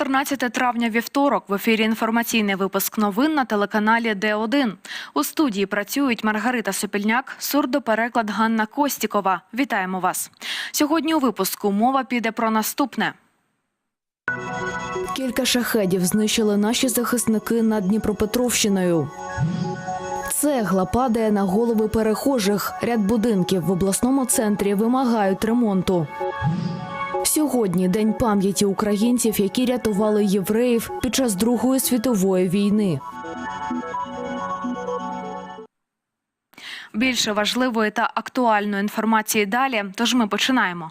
14 травня вівторок в ефірі інформаційний випуск новин на телеканалі Д1. У студії працюють Маргарита Сопільняк, сурдопереклад Ганна Костікова. Вітаємо вас. Сьогодні у випуску мова піде про наступне. Кілька шахедів знищили наші захисники над Дніпропетровщиною. Цегла падає на голови перехожих. Ряд будинків в обласному центрі вимагають ремонту. Сьогодні день пам'яті українців, які рятували євреїв під час Другої світової війни. Більше важливої та актуальної інформації далі. Тож ми починаємо.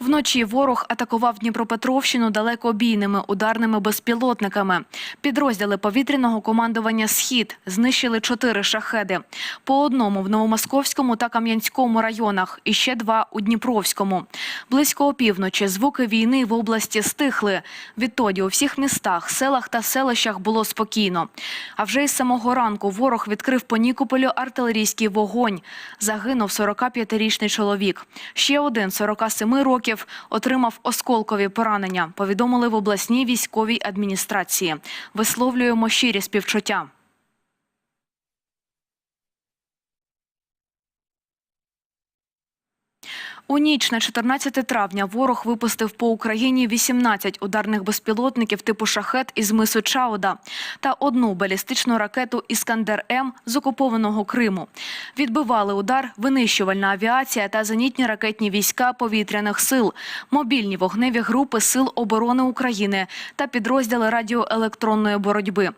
Вночі ворог атакував Дніпропетровщину далекобійними ударними безпілотниками. Підрозділи повітряного командування Схід знищили чотири шахеди. По одному в Новомосковському та Кам'янському районах і ще два у Дніпровському. Близько опівночі звуки війни в області стихли. Відтоді у всіх містах, селах та селищах було спокійно. А вже із самого ранку ворог відкрив по Нікополю артилерійський вогонь. Загинув 45-річний чоловік. Ще один 47 років отримав осколкові поранення. Повідомили в обласній військовій адміністрації. Висловлюємо щирі співчуття. У ніч на 14 травня ворог випустив по Україні 18 ударних безпілотників типу шахет із мису Чауда та одну балістичну ракету Іскандер М з окупованого Криму. Відбивали удар винищувальна авіація та зенітні ракетні війська повітряних сил, мобільні вогневі групи Сил оборони України та підрозділи радіоелектронної боротьби.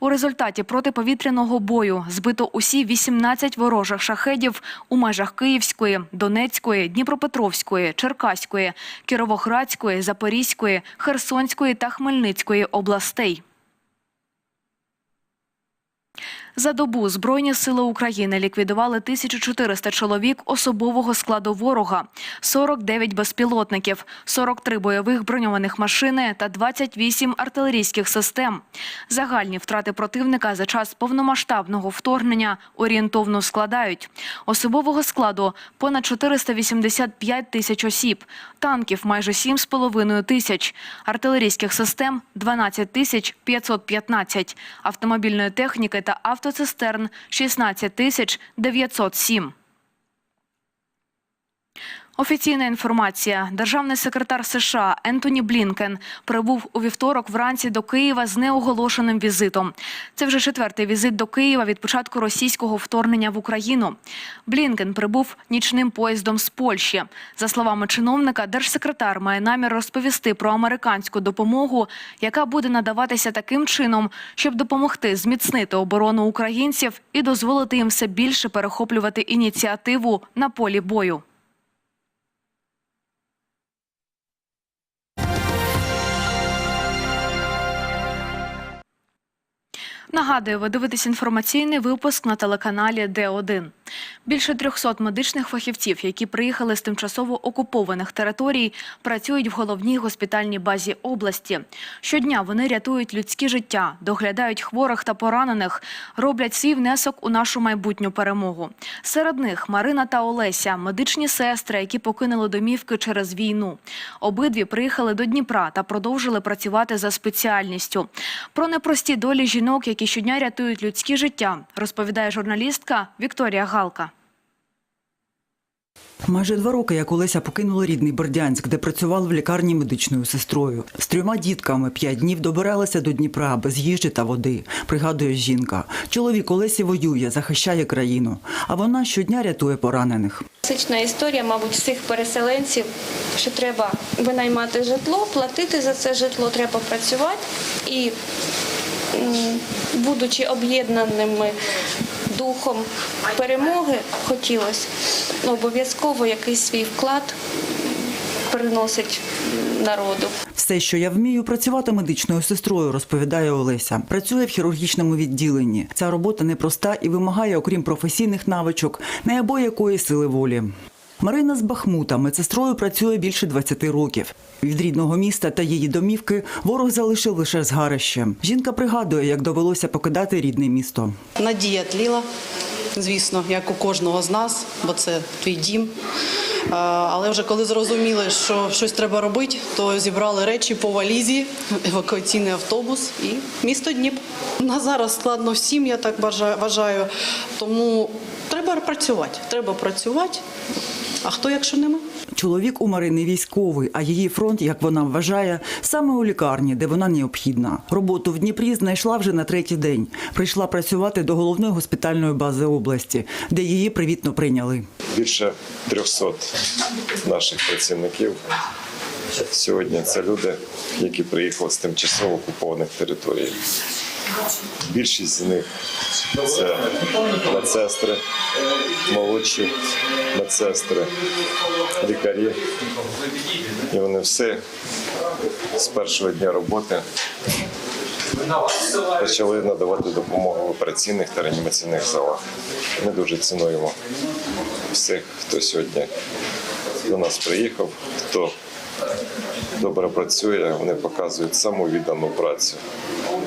У результаті протиповітряного бою збито усі 18 ворожих шахедів у межах Київської, Донецької, Дніпропетровської, Черкаської, Кіровоградської, Запорізької, Херсонської та Хмельницької областей. За добу Збройні сили України ліквідували 1400 чоловік особового складу ворога, 49 безпілотників, 43 бойових броньованих машини та 28 артилерійських систем. Загальні втрати противника за час повномасштабного вторгнення орієнтовно складають особового складу понад 485 тисяч осіб, танків майже 7,5 тисяч, артилерійських систем 12 тисяч 515, автомобільної техніки та автоцистерн 16 тисяч 907. Офіційна інформація. Державний секретар США Ентоні Блінкен прибув у вівторок вранці до Києва з неоголошеним візитом. Це вже четвертий візит до Києва від початку російського вторгнення в Україну. Блінкен прибув нічним поїздом з Польщі. За словами чиновника, держсекретар має намір розповісти про американську допомогу, яка буде надаватися таким чином, щоб допомогти зміцнити оборону українців і дозволити їм все більше перехоплювати ініціативу на полі бою. Нагадую, ви дивитесь інформаційний випуск на телеканалі Д1. Більше 300 медичних фахівців, які приїхали з тимчасово окупованих територій, працюють в головній госпітальній базі області. Щодня вони рятують людські життя, доглядають хворих та поранених, роблять свій внесок у нашу майбутню перемогу. Серед них Марина та Олеся, медичні сестри, які покинули домівки через війну. Обидві приїхали до Дніпра та продовжили працювати за спеціальністю. Про непрості долі жінок, які щодня рятують людські життя, розповідає журналістка Вікторія Галка. Майже два роки, як Олеся покинула рідний Бердянськ, де працювала в лікарні медичною сестрою. З трьома дітками п'ять днів добиралася до Дніпра без їжі та води. Пригадує жінка. Чоловік Олесі воює, захищає країну, а вона щодня рятує поранених. Класична історія, мабуть, всіх переселенців, що треба винаймати житло, платити за це житло, треба працювати і, будучи об'єднаними духом перемоги, хотілося обов'язково якийсь свій вклад приносить народу. Все, що я вмію, працювати медичною сестрою, розповідає Олеся. Працює в хірургічному відділенні. Ця робота непроста і вимагає, окрім професійних навичок, неабиякої сили волі. Марина з Бахмута медсестрою працює більше 20 років. Від рідного міста та її домівки ворог залишив лише згарище. Жінка пригадує, як довелося покидати рідне місто. Надія тліла, звісно, як у кожного з нас, бо це твій дім. Але вже коли зрозуміли, що щось треба робити, то зібрали речі по валізі, евакуаційний автобус і місто Дніп. На зараз складно всім, я так вважаю. Тому треба працювати. Треба працювати. А хто, якщо не ми? Чоловік у Марини військовий, а її фронт, як вона вважає, саме у лікарні, де вона необхідна. Роботу в Дніпрі знайшла вже на третій день. Прийшла працювати до головної госпітальної бази області, де її привітно прийняли. більше 300 наших працівників. Сьогодні це люди, які приїхали з тимчасово окупованих територій. Більшість з них це медсестри, молодші медсестри, лікарі. І вони все з першого дня роботи почали надавати допомогу в операційних та реанімаційних залах. Ми дуже цінуємо всіх, хто сьогодні до нас приїхав, хто добре працює, вони показують саму віддану працю.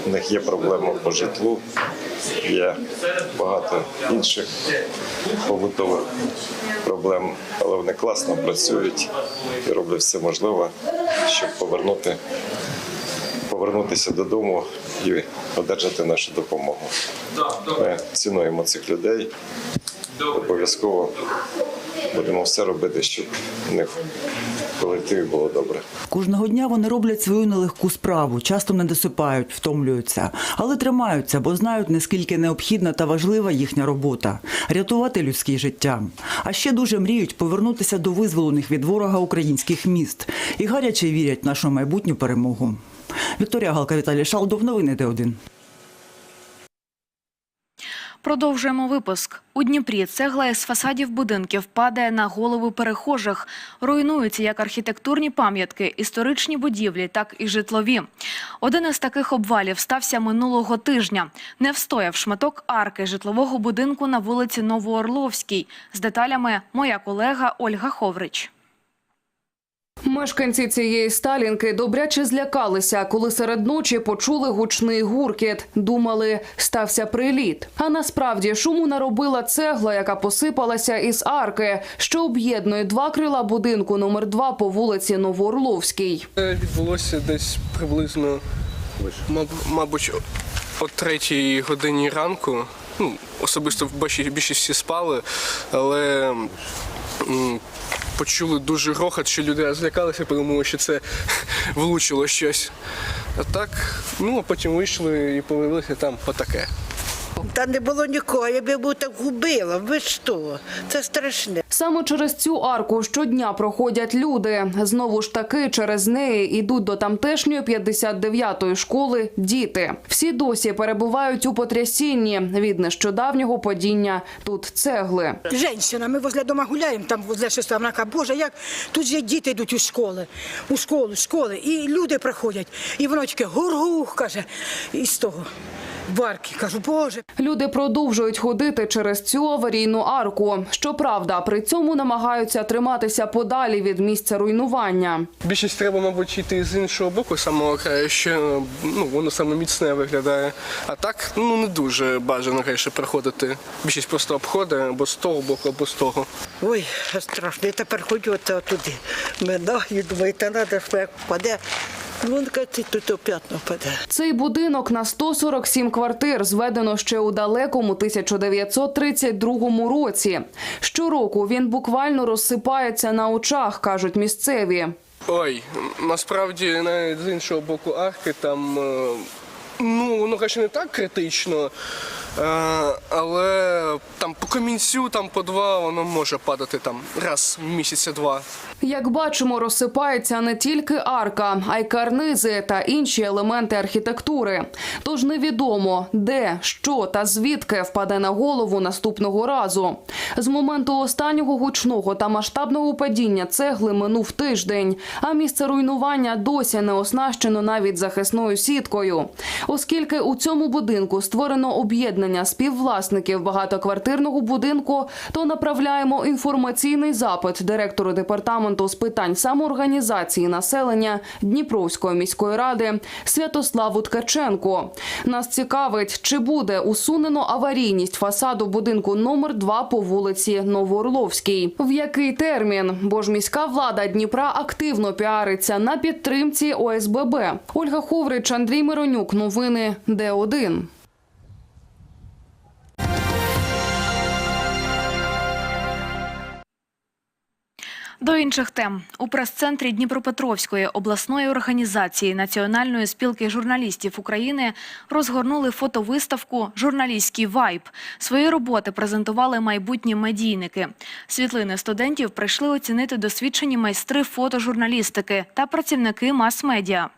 У них є проблеми по житлу, є багато інших побутових проблем, але вони класно працюють і роблять все можливе, щоб повернути, повернутися додому і одержати нашу допомогу. Ми цінуємо цих людей. Обов'язково будемо все робити, щоб у них колективі було добре. Кожного дня вони роблять свою нелегку справу, часто не досипають, втомлюються, але тримаються, бо знають, наскільки необхідна та важлива їхня робота рятувати людське життя. А ще дуже мріють повернутися до визволених від ворога українських міст і гаряче вірять в нашу майбутню перемогу. Вікторія Галка, Віталій Шалдов, новини Д1. Продовжуємо випуск. У Дніпрі цегла із фасадів будинків падає на голови перехожих. Руйнуються як архітектурні пам'ятки, історичні будівлі, так і житлові. Один із таких обвалів стався минулого тижня. Не встояв шматок арки житлового будинку на вулиці Новоорловській. З деталями моя колега Ольга Ховрич. Мешканці цієї сталінки добряче злякалися, коли серед ночі почули гучний гуркіт. Думали, стався приліт. А насправді шуму наробила цегла, яка посипалася із арки, що об'єднує два крила будинку номер 2 по вулиці Новоорловській. Це відбулося десь приблизно, мабуть, о третій годині ранку. Ну, особисто більшість, всі спали, але почули дуже грохот, що люди злякалися, подумали, що це влучило щось. А так, ну а потім вийшли і появилися там отаке. Та не було нікого, я би був так губила. Ви що? Це страшне. Саме через цю арку щодня проходять люди. Знову ж таки, через неї йдуть до тамтешньої 59-ї школи діти. Всі досі перебувають у потрясінні від нещодавнього падіння тут цегли. Женщина, ми возле дома гуляємо, там возле каже, Боже, як тут же діти йдуть у школи, у школу, школи, і люди приходять. І воно таке гургух, каже, із того барки. Кажу, Боже. Люди продовжують ходити через цю аварійну арку. Щоправда, при цьому намагаються триматися подалі від місця руйнування. Більшість треба, мабуть, йти з іншого боку, самого краю, що ну, воно саме міцне виглядає. А так ну не дуже бажано конечно, проходити. Більшість просто обходить або з того боку, або з того. Ой, страшно. Я тепер ходжу оце туди. Минаю, думаю, та треба, що як впаде. Ну, він тут оп'ятно впаде. Цей будинок на 147 квартир зведено ще у далекому 1932 році. Щороку він буквально розсипається на очах, кажуть місцеві. Ой, насправді навіть з іншого боку арки там. е, Ну, воно, звісно, не так критично, але там по камінцю, там по два, воно може падати там раз в місяця два. Як бачимо, розсипається не тільки арка, а й карнизи та інші елементи архітектури. Тож невідомо, де, що та звідки впаде на голову наступного разу. З моменту останнього гучного та масштабного падіння цегли минув тиждень, а місце руйнування досі не оснащено навіть захисною сіткою, оскільки у цьому будинку створено об'єднану об'єднання співвласників багатоквартирного будинку, то направляємо інформаційний запит директору департаменту з питань самоорганізації населення Дніпровської міської ради Святославу Ткаченко. Нас цікавить, чи буде усунено аварійність фасаду будинку номер 2 по вулиці Новоорловській. В який термін? Бо ж міська влада Дніпра активно піариться на підтримці ОСББ. Ольга Ховрич, Андрій Миронюк. Новини Д1. До інших тем у прес-центрі Дніпропетровської обласної організації Національної спілки журналістів України розгорнули фотовиставку Журналістський вайб. Свої роботи презентували майбутні медійники. Світлини студентів прийшли оцінити досвідчені майстри фотожурналістики та працівники мас-медіа.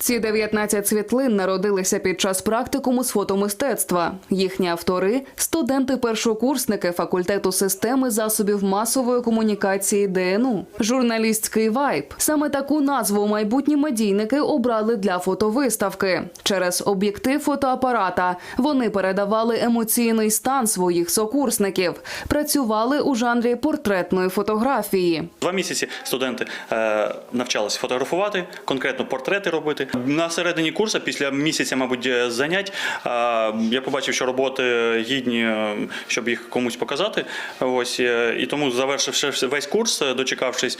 Ці 19 світлин народилися під час практикуму з фотомистецтва. Їхні автори студенти-першокурсники факультету системи засобів масової комунікації ДНУ. Журналістський вайб. Саме таку назву майбутні медійники обрали для фотовиставки. Через об'єктив фотоапарата вони передавали емоційний стан своїх сокурсників, працювали у жанрі портретної фотографії. Два місяці студенти е, навчалися фотографувати, конкретно портрети робити. На середині курсу, після місяця, мабуть, е, занять, я побачив, що роботи гідні, е, щоб їх комусь показати. Ось е, і тому, завершивши весь курс, дочекавшись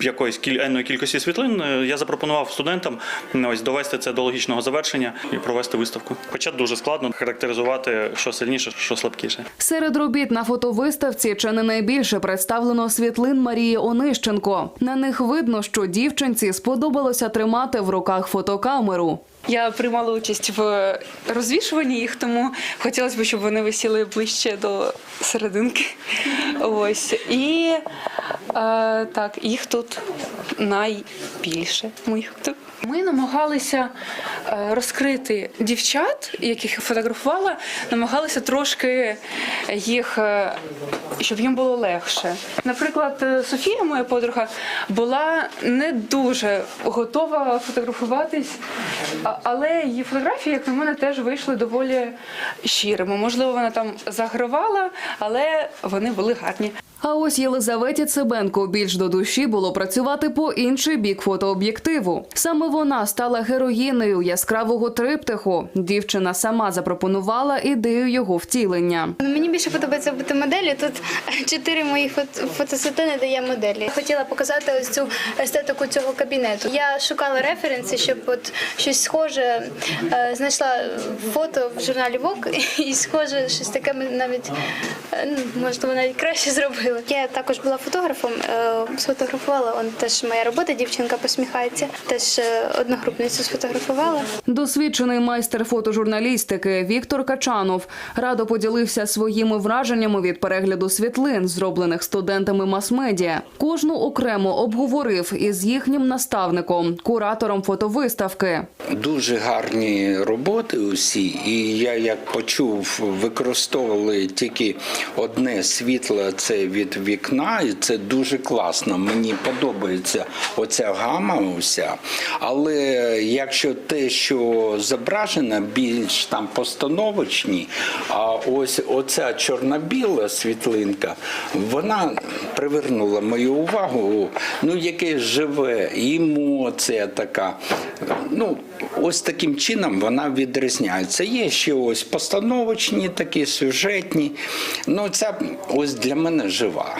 якоїсь енної кількості світлин, я запропонував студентам ось довести це до логічного завершення і провести виставку. Хоча дуже складно характеризувати, що сильніше, що слабкіше. Серед робіт на фотовиставці чи не найбільше представлено світлин Марії Онищенко. На них видно, що дівчинці сподобалося тримати в руках фотокамеру. Я приймала участь в розвішуванні їх, тому хотілося б, щоб вони висіли ближче до серединки. Ось. І е, так, їх тут найбільше. Моїх тут. Ми намагалися е, розкрити дівчат, яких я фотографувала, намагалися трошки їх, е, щоб їм було легше. Наприклад, е, Софія, моя подруга, була не дуже готова фотографуватись, але її фотографії, як на мене, теж вийшли доволі щирими. Можливо, вона там загравала, але вони були гарні. А ось Єлизаветі Цибенко більш до душі було працювати по інший бік фотооб'єктиву. Саме вона стала героїнею яскравого триптиху. Дівчина сама запропонувала ідею його втілення. Мені більше подобається бути моделлю. Тут чотири мої фото- фотосвітлини дає моделі. Хотіла показати ось цю естетику цього кабінету. Я шукала референси, щоб от щось схоже е, знайшла фото в журналі Vogue і схоже щось таке ми навіть е, ну, можливо навіть краще зробила. Я також була фотографом, е, сфотографувала. Он теж моя робота, дівчинка посміхається. Теж е, одногрупницю сфотографувала. Досвідчений майстер фотожурналістики Віктор Качанов радо поділився своїми враженнями від перегляду світлин, зроблених студентами мас-медіа. Кожну окремо обговорив із їхнім наставником, куратором фотовиставки. Дуже гарні роботи усі, і я як почув, використовували тільки одне світло це від вікна, і це дуже класно. Мені подобається оця гама уся. Але якщо те, що зображено, більш там постановочні, а ось оця чорно-біла світлинка, вона привернула мою увагу. Ну, яке живе, емоція така. Ну, ось таким чином вона відрізняється. Є ще ось постановочні, такі сюжетні. Ну, ця ось для мене жива.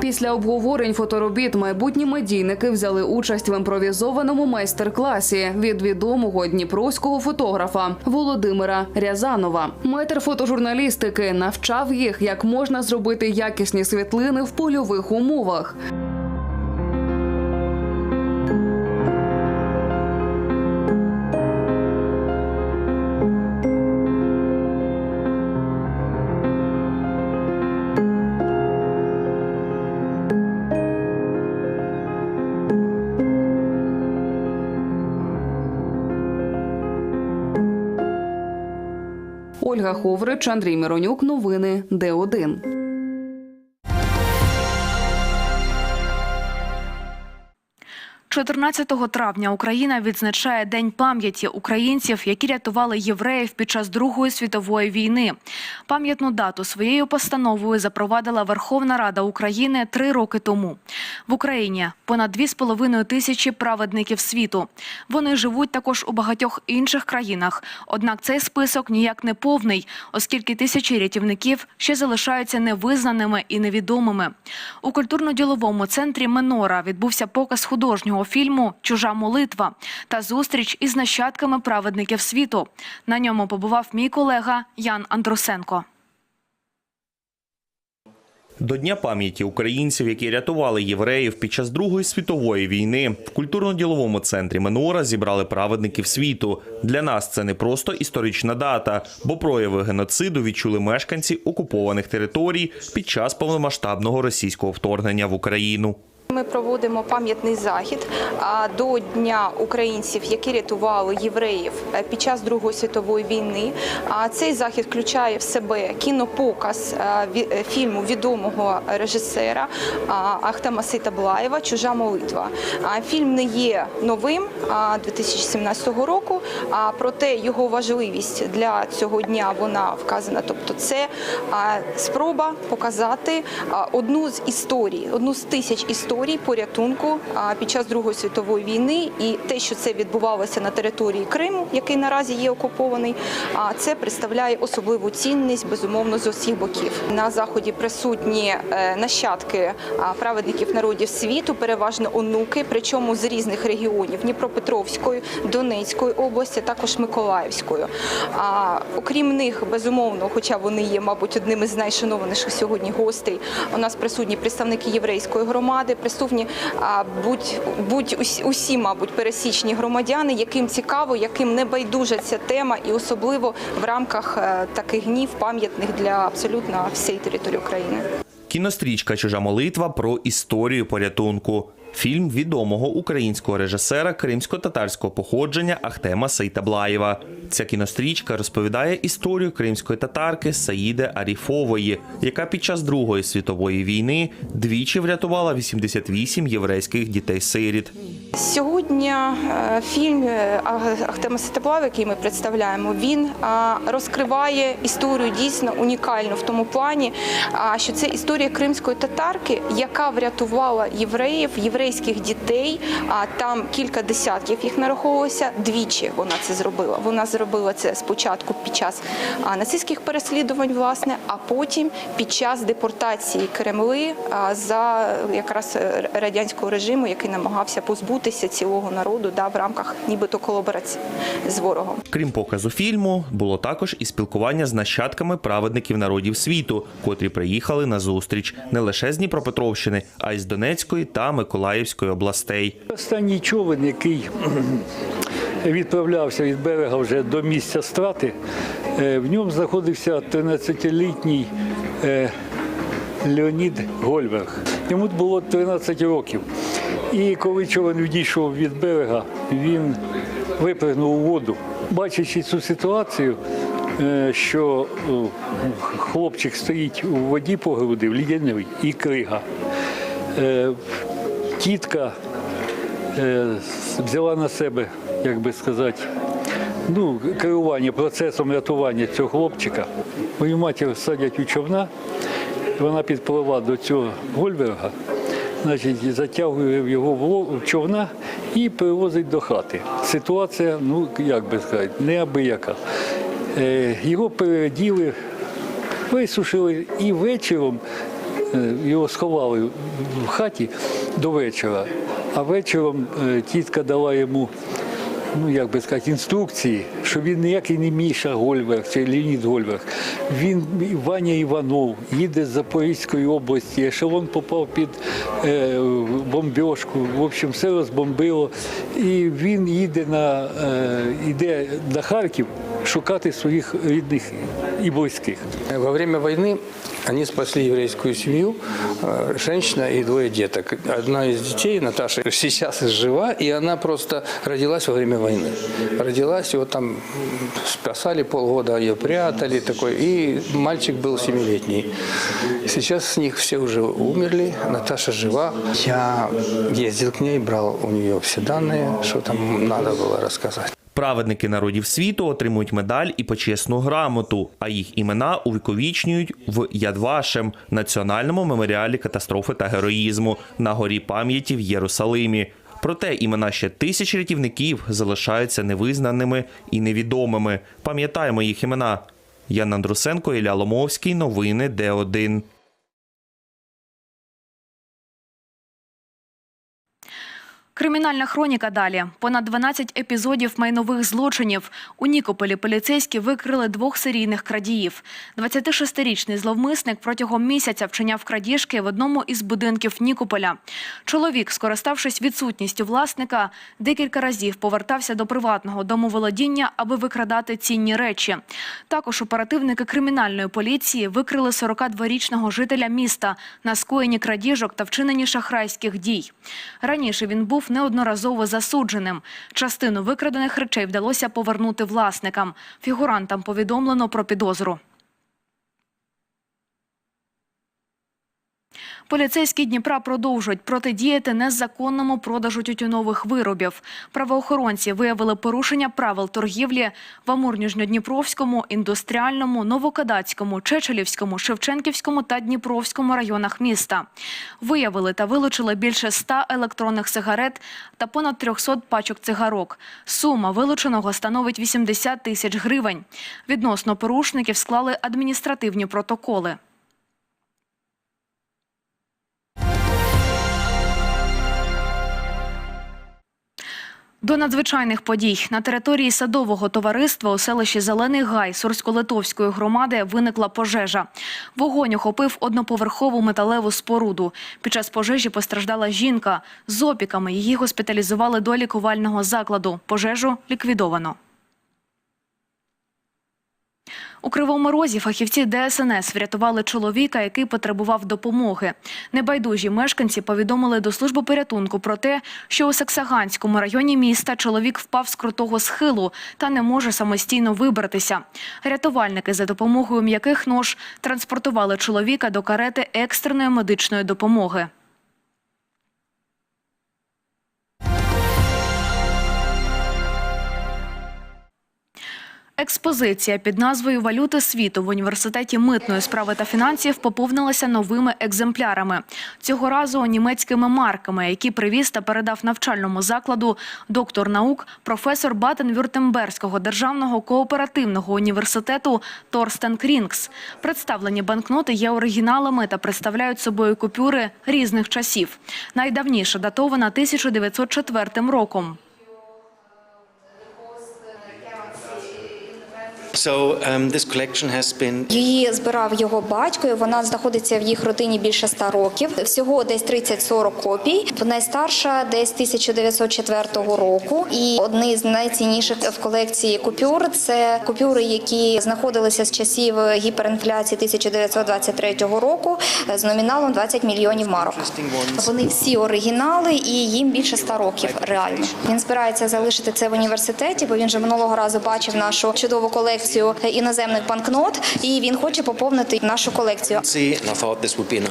Після обговорень фоторобіт майбутні медійники взяли участь в імпровізованому майстер-класі від відомого дніпровського фотографа Володимира Рязанова. Метр фотожурналістики навчав їх, як можна зробити якісні світлини в польових умовах. Ольга Ховрич, Андрій Миронюк. Новини Д1. 14 травня Україна відзначає День пам'яті українців, які рятували євреїв під час Другої світової війни. Пам'ятну дату своєю постановою запровадила Верховна Рада України три роки тому. В Україні понад 2,5 тисячі праведників світу. Вони живуть також у багатьох інших країнах. Однак цей список ніяк не повний, оскільки тисячі рятівників ще залишаються невизнаними і невідомими. У культурно-діловому центрі Менора відбувся показ художнього фільму Чужа молитва та зустріч із нащадками праведників світу. На ньому побував мій колега Ян Андрусенко. До Дня пам'яті українців, які рятували євреїв під час Другої світової війни, в культурно-діловому центрі Менора зібрали праведників світу. Для нас це не просто історична дата, бо прояви геноциду відчули мешканці окупованих територій під час повномасштабного російського вторгнення в Україну. Ми проводимо пам'ятний захід до Дня українців, які рятували євреїв е, під час Другої світової війни. Цей захід включає в себе кінопоказ е, е, фільму відомого режисера а, Ахтема Сейтаблаєва Чужа молитва. Фільм не є новим 2017 року, проте його важливість для цього дня вона вказана. Тобто, це спроба показати одну з історій, одну з тисяч історій порятунку під час Другої світової війни, і те, що це відбувалося на території Криму, який наразі є окупований, а це представляє особливу цінність безумовно з усіх боків. На заході присутні е, нащадки праведників народів світу, переважно онуки, причому з різних регіонів Дніпропетровської, Донецької області, також Миколаївської. А окрім них, безумовно, хоча вони є, мабуть, одними з найшанованіших сьогодні гостей. У нас присутні представники єврейської громади, присутні будь, будь усі, мабуть, пересічні громадяни, яким цікаво, яким не байдужа ця тема, і особливо в рамках е, таких днів пам'ятних для абсолютно всієї території України. Кінострічка Чужа молитва про історію порятунку. Фільм відомого українського режисера кримсько-татарського походження Ахтема Сейтаблаєва. Ця кінострічка розповідає історію кримської татарки Саїди Аріфової, яка під час Другої світової війни двічі врятувала 88 єврейських дітей-сиріт. Сьогодні е, фільм е, Ахтема Сетеплава, який ми представляємо, він е, розкриває історію дійсно унікальну в тому плані, що це історія кримської татарки, яка врятувала євреїв, єврейських дітей. А там кілька десятків їх нараховувалося. Двічі вона це зробила. Вона зробила це спочатку під час нацистських переслідувань, власне, а потім під час депортації Кремли за якраз е, радянського режиму, який намагався позбутися цілого народу да, в рамках нібито колаборації з ворогом. Крім показу фільму, було також і спілкування з нащадками праведників народів світу, котрі приїхали на зустріч не лише з Дніпропетровщини, а й з Донецької та Миколаївської областей. Останній човен, який відправлявся від берега вже до місця страти, е, в ньому знаходився 13-літній е, Леонід Гольверг. Йому було 13 років. І коли човен відійшов від берега, він випрыгнув у воду. Бачачи цю ситуацію, е, що хлопчик стоїть у воді по груди, в лідяної, і крига. Тітка е, взяла на себе, як би сказати, ну, керування процесом рятування цього хлопчика. Мою матір садять у човна, вона підпливла до цього Гольберга, значить, затягує його в човна і перевозить до хати. Ситуація, ну як би сказати, неабияка. Е, Його переділи, висушили і вечором е, його сховали в хаті до вечора, а вечором е, тітка дала йому. Ну, як би сказати, інструкції, що він ніякий не Міша Гольверг чи Леонід Гольверг. Він Ваня Іванов, їде з Запорізької області, ешелон попав під е, бомбьошку. В общем, все розбомбило. І він їде на, е, йде на Харків, шукати своїх рідних і близьких. Во время войны они спасли еврейскую семью, э, женщина и двое деток. Одна из детей, Наташа, сейчас жива, и она просто родилась во время войны. Родилась, его там м, спасали полгода, ее прятали такой, и мальчик был семилетний. Сейчас с них все уже умерли, Наташа жива. Я ездил к ней, брал у нее все данные, что там надо было рассказать. Праведники народів світу отримують медаль і почесну грамоту, а їх імена увіковічнюють в Ядвашем – національному меморіалі катастрофи та героїзму на горі пам'яті в Єрусалимі. Проте імена ще тисяч рятівників залишаються невизнаними і невідомими. Пам'ятаємо їх імена. Ян Андрусенко, Ілля Ломовський. Новини Д1. Кримінальна хроніка далі. Понад 12 епізодів майнових злочинів. У Нікополі поліцейські викрили двох серійних крадіїв. 26-річний зловмисник протягом місяця вчиняв крадіжки в одному із будинків Нікополя. Чоловік, скориставшись відсутністю власника, декілька разів повертався до приватного домоволодіння, аби викрадати цінні речі. Також оперативники кримінальної поліції викрили 42-річного жителя міста на скоєнні крадіжок та вчиненні шахрайських дій. Раніше він був неодноразово засудженим. Частину викрадених речей вдалося повернути власникам. Фігурантам повідомлено про підозру. Поліцейські Дніпра продовжують протидіяти незаконному продажу тютюнових виробів. Правоохоронці виявили порушення правил торгівлі в Амурніжньодніпровському, індустріальному, Новокадацькому, Чечелівському, Шевченківському та Дніпровському районах міста. Виявили та вилучили більше 100 електронних сигарет та понад 300 пачок цигарок. Сума вилученого становить 80 тисяч гривень. Відносно порушників склали адміністративні протоколи. До надзвичайних подій на території садового товариства у селищі Зелений Гай Сурсько-Литовської громади виникла пожежа. Вогонь охопив одноповерхову металеву споруду. Під час пожежі постраждала жінка. З опіками її госпіталізували до лікувального закладу. Пожежу ліквідовано. У Кривому Розі фахівці ДСНС врятували чоловіка, який потребував допомоги. Небайдужі мешканці повідомили до служби порятунку про те, що у Саксаганському районі міста чоловік впав з крутого схилу та не може самостійно вибратися. Рятувальники за допомогою м'яких нож транспортували чоловіка до карети екстреної медичної допомоги. Експозиція під назвою Валюти світу в університеті митної справи та фінансів поповнилася новими екземплярами. Цього разу німецькими марками, які привіз та передав навчальному закладу доктор наук, професор Батен-Вюртемберського державного кооперативного університету Торстен Крінгс. Представлені банкноти є оригіналами та представляють собою купюри різних часів. Найдавніша датована 1904 роком. So um, this collection has been Її збирав його батько. і Вона знаходиться в їх родині більше ста років. Всього десь 30-40 копій. Найстарша десь 1904 року. І одні з найцінніших в колекції купюр це купюри, які знаходилися з часів гіперінфляції 1923 року з номіналом 20 мільйонів марок. Вони всі оригінали, і їм більше 100 років. Реально він збирається залишити це в університеті, бо він же минулого разу бачив нашу чудову колекцію іноземних банкнот, і він хоче поповнити нашу колекцію. see, and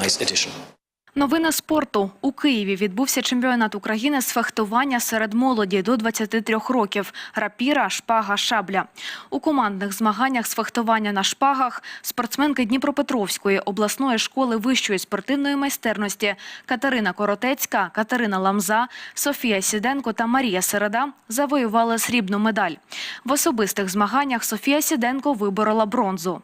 I. Новини спорту у Києві відбувся чемпіонат України з фехтування серед молоді до 23 років. Рапіра, шпага, шабля. У командних змаганнях з фехтування на шпагах спортсменки Дніпропетровської обласної школи вищої спортивної майстерності Катерина Коротецька, Катерина Ламза, Софія Сіденко та Марія Середа завоювали срібну медаль. В особистих змаганнях Софія Сіденко виборола бронзу.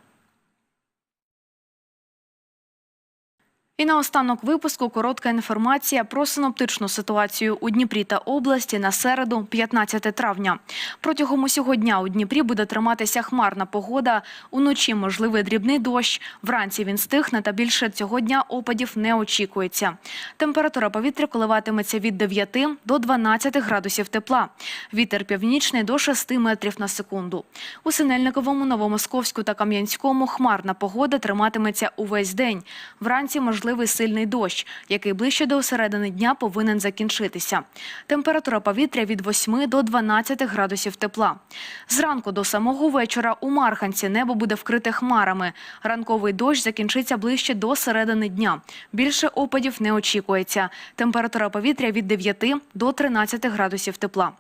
І наостанок випуску коротка інформація про синоптичну ситуацію у Дніпрі та області на середу, 15 травня. Протягом усього дня у Дніпрі буде триматися хмарна погода. Уночі можливий дрібний дощ. Вранці він стихне та більше цього дня опадів не очікується. Температура повітря коливатиметься від 9 до 12 градусів тепла. Вітер північний до 6 метрів на секунду. У Синельниковому, Новомосковську та Кам'янському хмарна погода триматиметься увесь день. Вранці можливий сильний дощ, який ближче до середини дня повинен закінчитися. Температура повітря від 8 до 12 градусів тепла. Зранку до самого вечора у Марханці небо буде вкрите хмарами. Ранковий дощ закінчиться ближче до середини дня. Більше опадів не очікується. Температура повітря від 9 до 13 градусів тепла.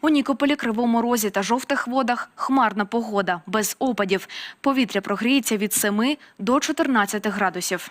У Нікополі, Кривому Розі та Жовтих Водах хмарна погода, без опадів. Повітря прогріється від 7 до 14 градусів.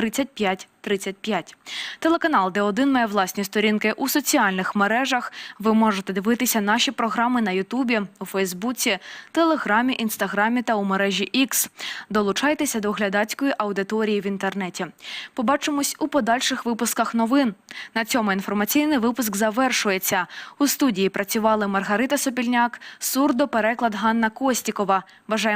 35 35. Телеканал Д1 має власні сторінки у соціальних мережах. Ви можете дивитися наші програми на Ютубі, у Фейсбуці, Телеграмі, Інстаграмі та у мережі X. Долучайтеся до глядацької аудиторії в інтернеті. Побачимось у подальших випусках новин. На цьому інформаційний випуск завершується. У студії працювали Маргарита Сопільняк, сурдо переклад Ганна Костікова. Бажаємо